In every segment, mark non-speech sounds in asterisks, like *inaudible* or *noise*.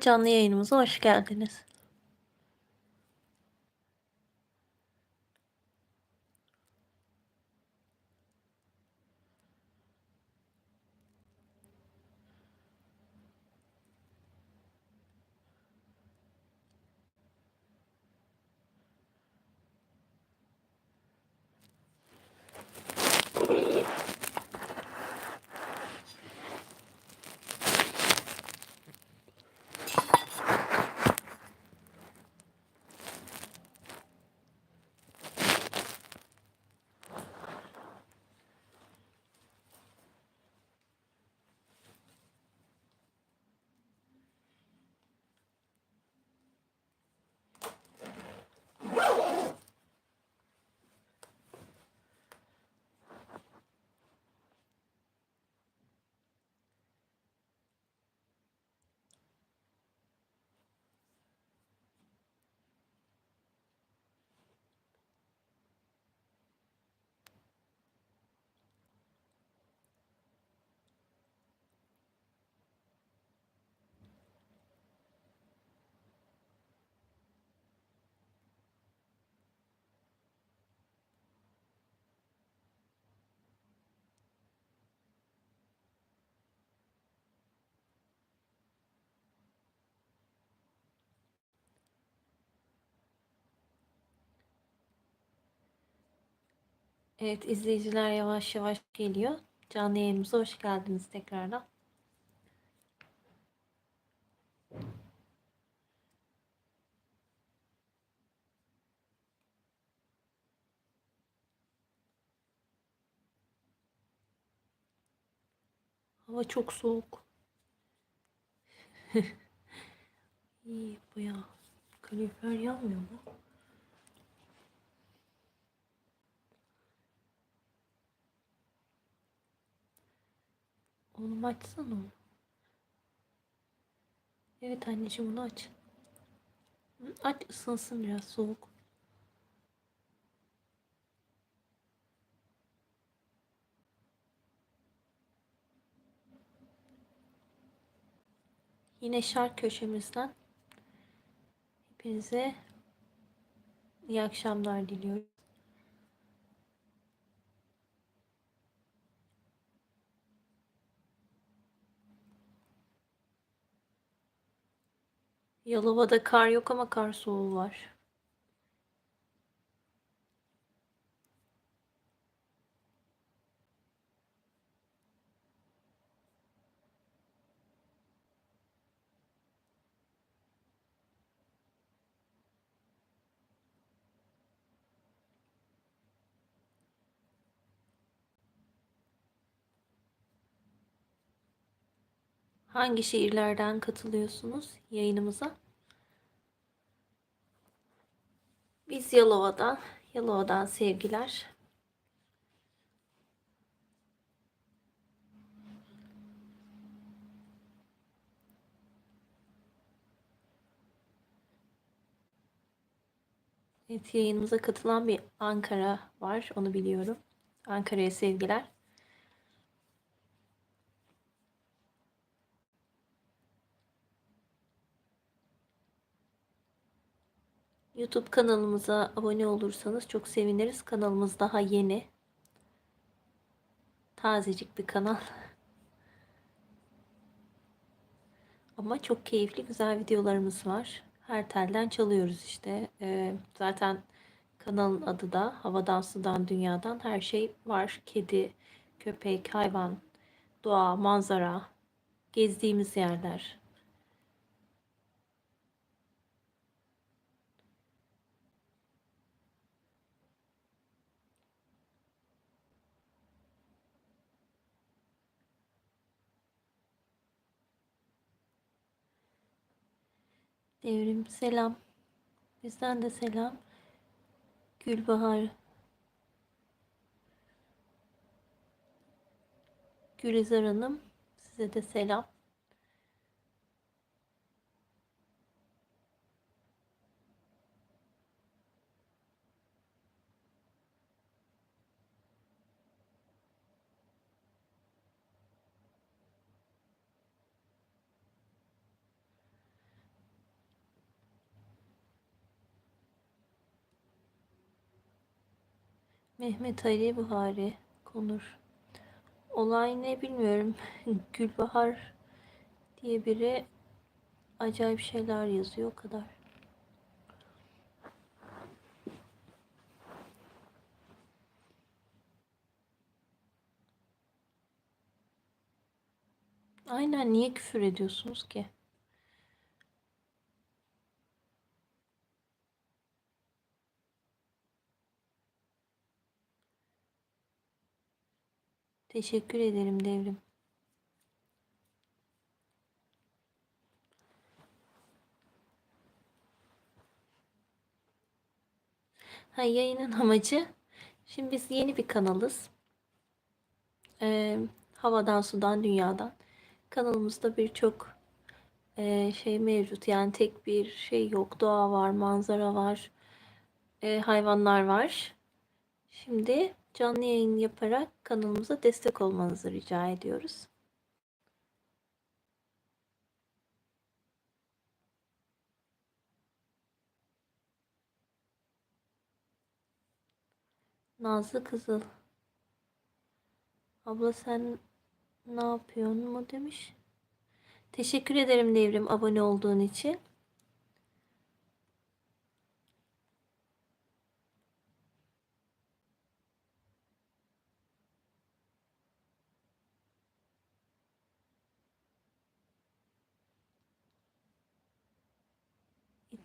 Canlı yayınımıza hoş geldiniz. Evet izleyiciler yavaş yavaş geliyor. Canlı yayınımıza hoş geldiniz tekrardan. Hava çok soğuk. *laughs* İyi bu ya. Kalorifer yanmıyor mu? Oğlum açsana. Evet anneciğim bunu aç. Aç ısınsın biraz soğuk. Yine şark köşemizden hepinize iyi akşamlar diliyorum. Yalova'da kar yok ama kar soğuğu var. Hangi şehirlerden katılıyorsunuz yayınımıza? Biz Yalova'dan, Yalova'dan sevgiler. Evet yayınımıza katılan bir Ankara var. Onu biliyorum. Ankara'ya sevgiler. YouTube kanalımıza abone olursanız çok seviniriz. Kanalımız daha yeni. Tazecik bir kanal. *laughs* Ama çok keyifli güzel videolarımız var. Her telden çalıyoruz işte. Ee, zaten kanalın adı da Havadan Sudan Dünyadan her şey var. Kedi, köpek, hayvan, doğa, manzara, gezdiğimiz yerler, Devrim selam. Bizden de selam. Gülbahar. Gülizar Hanım. Size de selam. Mehmet Ali Buhari konur. Olay ne bilmiyorum. *laughs* Gülbahar diye biri acayip şeyler yazıyor o kadar. Aynen niye küfür ediyorsunuz ki? Teşekkür ederim devrim. Ha, yayının amacı şimdi biz yeni bir kanalız. Ee, havadan, sudan, dünyadan. Kanalımızda birçok e, şey mevcut. Yani tek bir şey yok. Doğa var, manzara var, e, hayvanlar var. Şimdi canlı yayın yaparak kanalımıza destek olmanızı rica ediyoruz. Nazlı Kızıl. Abla sen ne yapıyorsun mu demiş. Teşekkür ederim Devrim abone olduğun için.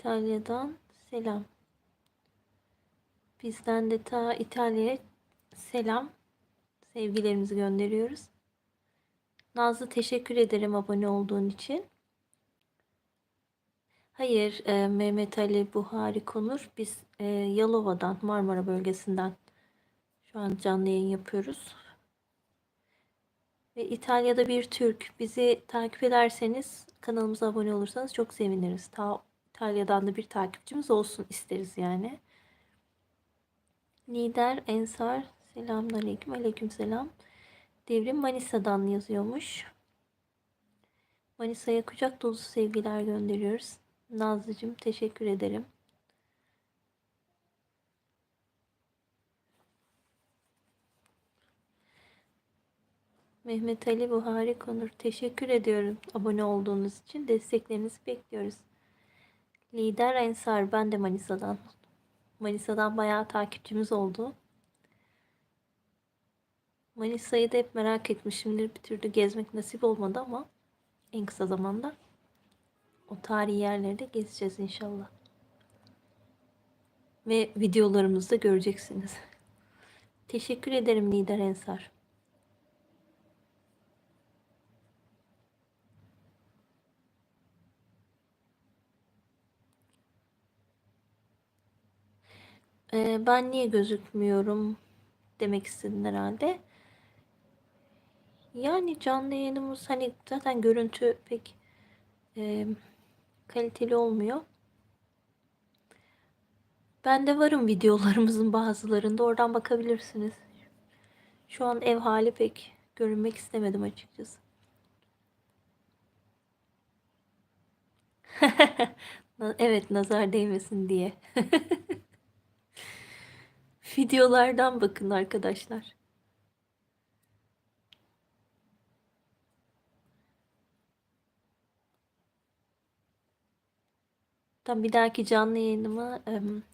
İtalya'dan selam. Bizden de ta İtalya'ya selam. Sevgilerimizi gönderiyoruz. Nazlı teşekkür ederim abone olduğun için. Hayır, e, Mehmet Ali Buhari Konur. Biz e, Yalova'dan, Marmara bölgesinden şu an canlı yayın yapıyoruz. Ve İtalya'da bir Türk. Bizi takip ederseniz, kanalımıza abone olursanız çok seviniriz. Ta İtalya'dan da bir takipçimiz olsun isteriz yani. Lider Ensar Selamünaleyküm. Aleykümselam. Devrim Manisa'dan yazıyormuş. Manisa'ya kucak dolusu sevgiler gönderiyoruz. Nazlıcığım teşekkür ederim. Mehmet Ali Buhari Konur teşekkür ediyorum abone olduğunuz için. Desteklerinizi bekliyoruz. Lider Ensar ben de Manisa'dan. Manisa'dan bayağı takipçimiz oldu. Manisa'yı da hep merak etmişimdir. Bir türlü gezmek nasip olmadı ama en kısa zamanda o tarihi yerleri de gezeceğiz inşallah. Ve videolarımızda göreceksiniz. Teşekkür ederim Lider Ensar. Ee, ben niye gözükmüyorum demek istedin herhalde. Yani canlı yayınımız hani zaten görüntü pek e, kaliteli olmuyor. Ben de varım videolarımızın bazılarında. Oradan bakabilirsiniz. Şu an ev hali pek görünmek istemedim açıkçası. *laughs* evet nazar değmesin diye. *laughs* Videolardan bakın arkadaşlar. Tam bir dahaki canlı yayınımı ım,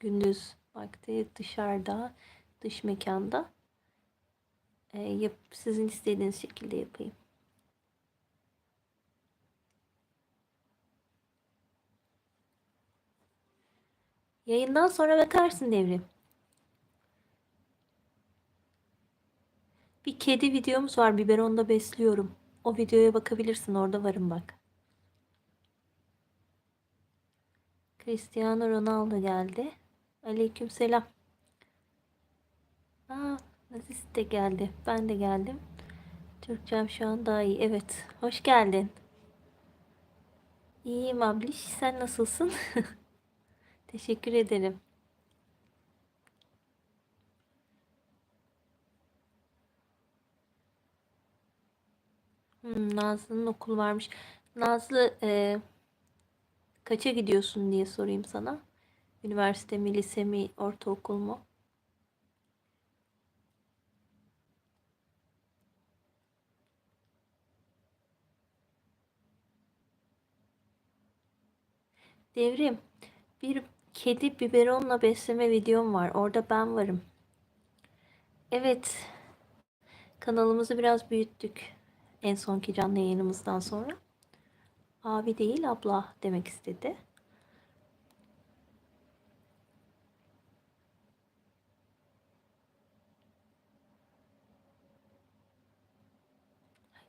gündüz vakti dışarıda, dış mekanda e, yap, sizin istediğiniz şekilde yapayım. Yayından sonra bakarsın devrim. Bir kedi videomuz var. Biberonda besliyorum. O videoya bakabilirsin. Orada varım bak. Cristiano Ronaldo geldi. Aleyküm selam. Aa, Aziz de geldi. Ben de geldim. Türkçem şu an daha iyi. Evet. Hoş geldin. İyiyim abliş. Sen nasılsın? *laughs* Teşekkür ederim. Hmm, Nazlı'nın okul varmış. Nazlı e, kaça gidiyorsun diye sorayım sana. Üniversite mi, lise mi, ortaokul mu? Devrim, bir kedi biberonla besleme videom var. Orada ben varım. Evet, kanalımızı biraz büyüttük. En sonki canlı yayınımızdan sonra. Abi değil abla demek istedi.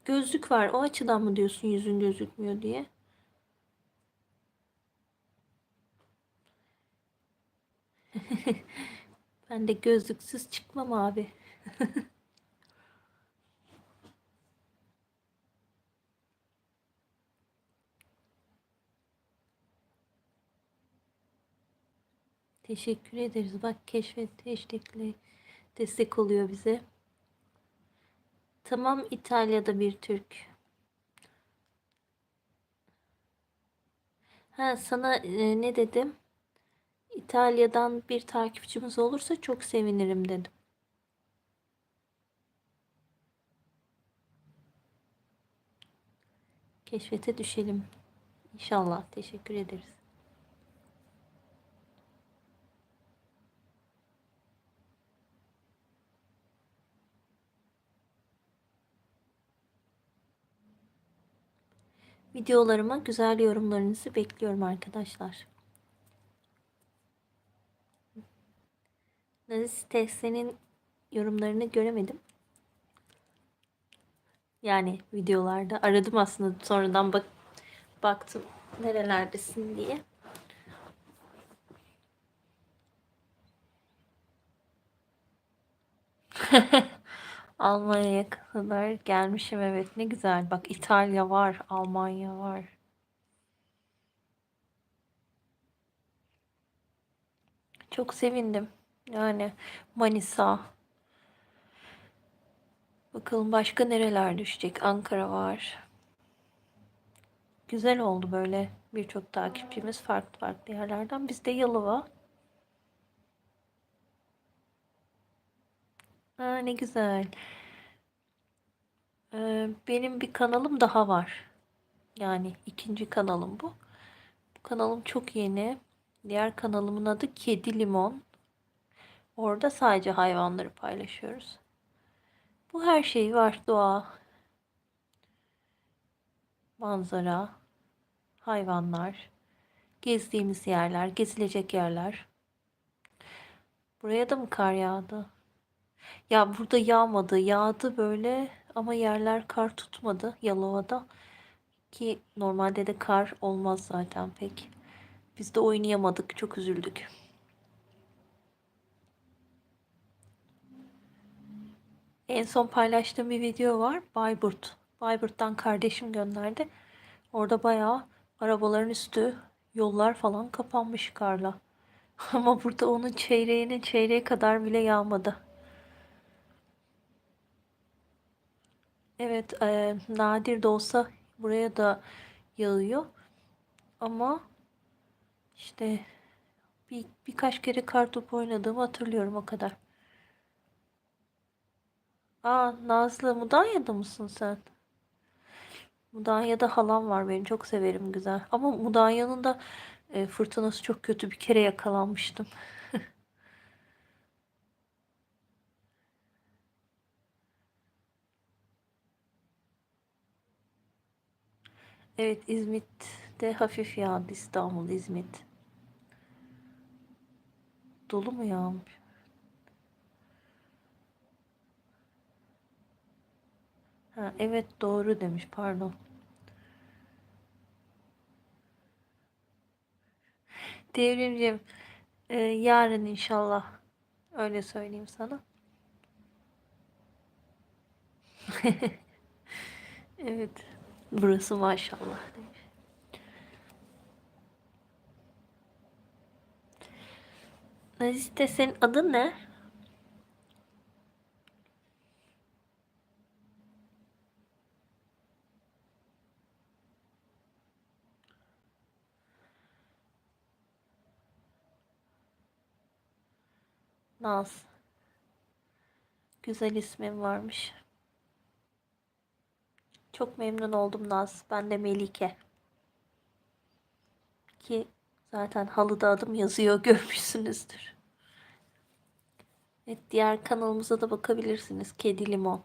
Gözlük var. O açıdan mı diyorsun yüzün gözükmüyor diye? *laughs* Ben de gözlüksüz çıkmam abi. *laughs* Teşekkür ederiz. Bak keşfet hashtag'le destek oluyor bize. Tamam İtalya'da bir Türk. Ha sana e, ne dedim? İtalya'dan bir takipçimiz olursa çok sevinirim dedim. Keşfete düşelim. İnşallah. Teşekkür ederiz. Videolarıma güzel yorumlarınızı bekliyorum arkadaşlar. Naziste senin yorumlarını göremedim. Yani videolarda aradım aslında sonradan bak baktım nerelerdesin diye. *laughs* Almanya'ya kadar gelmişim evet ne güzel. Bak İtalya var, Almanya var. Çok sevindim. Yani Manisa. Bakalım başka nereler düşecek? Ankara var. Güzel oldu böyle birçok takipçimiz farklı farklı yerlerden. Bizde Yalova. Ha, ne güzel. Ee, benim bir kanalım daha var. Yani ikinci kanalım bu. Bu kanalım çok yeni. Diğer kanalımın adı Kedi Limon. Orada sadece hayvanları paylaşıyoruz. Bu her şey var. Doğa, manzara, hayvanlar, gezdiğimiz yerler, gezilecek yerler. Buraya da mı kar yağdı? Ya burada yağmadı. Yağdı böyle ama yerler kar tutmadı Yalova'da. Ki normalde de kar olmaz zaten pek. Biz de oynayamadık. Çok üzüldük. En son paylaştığım bir video var. Bayburt. Bayburt'tan kardeşim gönderdi. Orada bayağı arabaların üstü, yollar falan kapanmış karla. *laughs* Ama burada onun çeyreğinin çeyreği kadar bile yağmadı. Evet, e, nadir de olsa buraya da yağıyor. Ama işte bir, birkaç kere kartopu oynadığımı hatırlıyorum o kadar. Aa Nazlı Mudanya'da mısın sen? Mudanya'da halam var benim çok severim güzel. Ama Mudanya'nın da e, fırtınası çok kötü bir kere yakalanmıştım. Evet İzmit'te hafif yağdı İstanbul İzmit. Dolu mu yağmış? Ha, evet doğru demiş pardon. Devrimciğim e, yarın inşallah öyle söyleyeyim sana. *laughs* evet burası maşallah. Naziste senin adın ne? Naz. Güzel ismin varmış. Çok memnun oldum Naz. Ben de Melike. Ki Zaten halıda adım yazıyor *laughs* görmüşsünüzdür. Evet, diğer kanalımıza da bakabilirsiniz. Kedi Limon.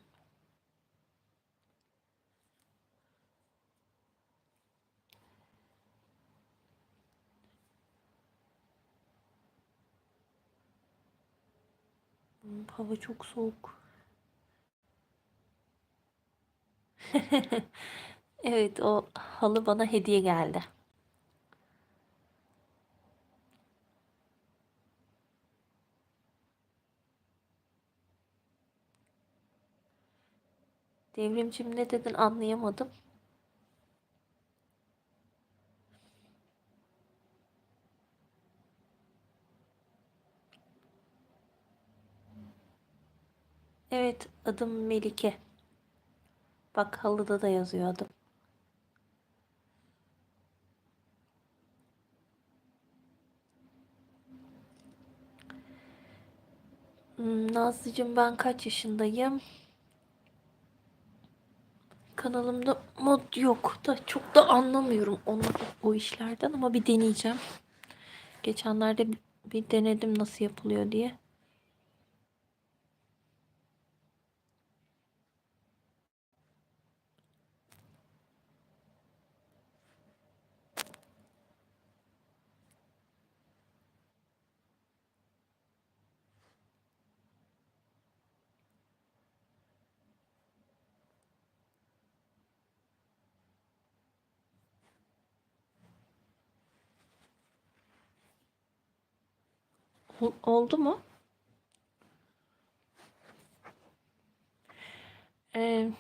Hmm, Hava çok soğuk. *laughs* Evet, o halı bana hediye geldi. Devrimcim ne dedin anlayamadım. Evet, adım Melike. Bak halıda da yazıyor adım. Hmm, Nazlıcığım ben kaç yaşındayım? Kanalımda mod yok da çok da anlamıyorum onu o işlerden ama bir deneyeceğim. Geçenlerde bir, bir denedim nasıl yapılıyor diye. Ol- Oldu mu? Ee,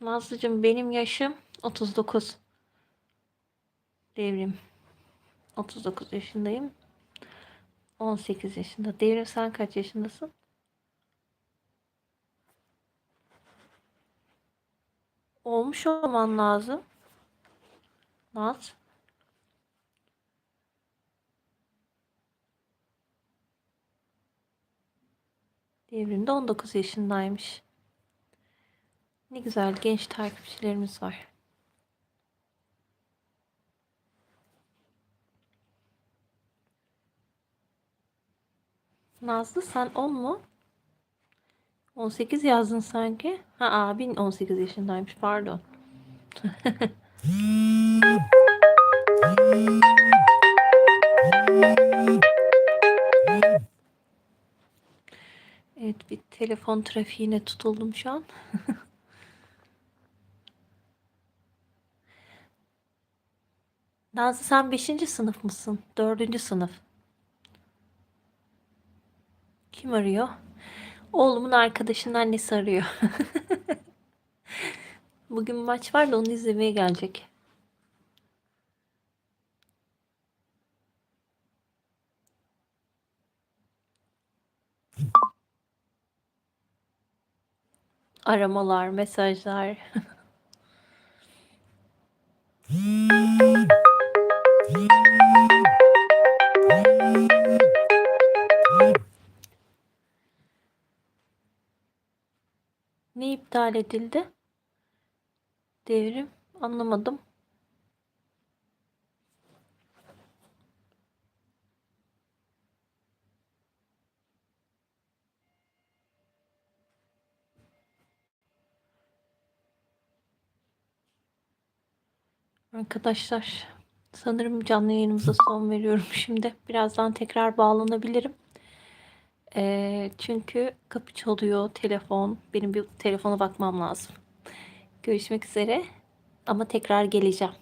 Nazlıcığım benim yaşım 39. Devrim. 39 yaşındayım. 18 yaşında. Devrim sen kaç yaşındasın? Olmuş olman lazım. Naz. Devrim de 19 yaşındaymış. Ne güzel genç takipçilerimiz var. Nazlı sen 10 mu? 18 yazdın sanki. Ha abin 18 yaşındaymış pardon. *laughs* telefon trafiğine tutuldum şu an. *laughs* Nazlı sen 5. sınıf mısın? 4. sınıf. Kim arıyor? Oğlumun arkadaşının annesi arıyor. *laughs* Bugün maç var da onu izlemeye gelecek. Aramalar, mesajlar. Ne iptal edildi? Devrim anlamadım. Arkadaşlar sanırım canlı yayınımıza son veriyorum *laughs* şimdi. Birazdan tekrar bağlanabilirim. Ee, çünkü kapı çalıyor, telefon. Benim bir telefona bakmam lazım. Görüşmek üzere ama tekrar geleceğim.